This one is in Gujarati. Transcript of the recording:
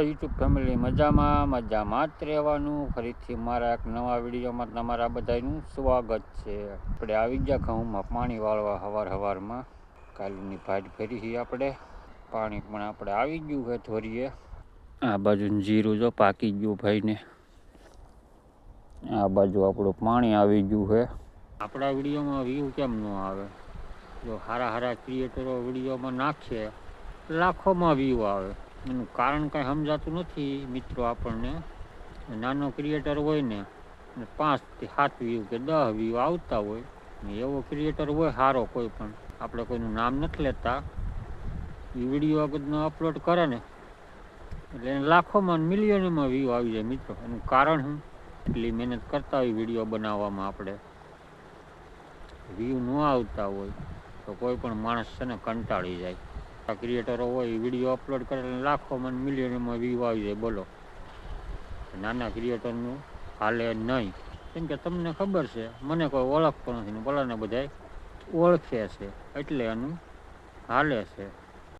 યુટ્યુબ ફેમિલી મજામાં મજામાં જ રહેવાનું. ફરીથી મારા એક નવા વિડીયોમાં તમારા બધાનું સ્વાગત છે. આપણે આવી ગયા ઘઉંમાં પાણી વાળવા હવાર હવારમાં. કાલની ભાટ છે આપણે. પાણી પણ આપણે આવી ગયું છે ધોરીએ. આ બાજુ જીરું જો પાકી ગયું ભાઈને. આ બાજુ આપણું પાણી આવી ગયું છે. આપણા વિડીયોમાં વ્યૂ કેમ ન આવે? જો હારા હારા ક્રિએટરો વિડીયોમાં નાખે, લાખોમાં વ્યૂ આવે. એનું કારણ કાંઈ સમજાતું નથી મિત્રો આપણને. નાનો ક્રિએટર હોય ને પાંચથી સાત વ્યૂ કે દસ વ્યૂ આવતા હોય, ને એવો ક્રિએટર હોય સારો કોઈ પણ. આપણે કોઈનું નામ નથી લેતા. એ વીડિયો આગળનો અપલોડ કરે ને, એટલે એને લાખોમાં મિલિયનોમાં વ્યૂ આવી જાય મિત્રો. એનું કારણ શું? એટલી મહેનત કરતા હોય વીડિયો બનાવવામાં આપણે. વ્યૂ ન આવતા હોય, તો કોઈ પણ માણસ છે ને કંટાળી જાય. ક્રિએટરો હોય વીડિયો અપલોડ કરે લાખો મન મિલિયનમાં વ્યૂ આવી જાય, બોલો. નાના ક્રિએટરનું હાલે નહીં. કેમ કે તમને ખબર છે, મને કોઈ ઓળખતો નથી ને બોલાને બધા ઓળખે છે, એટલે એનું હાલે છે.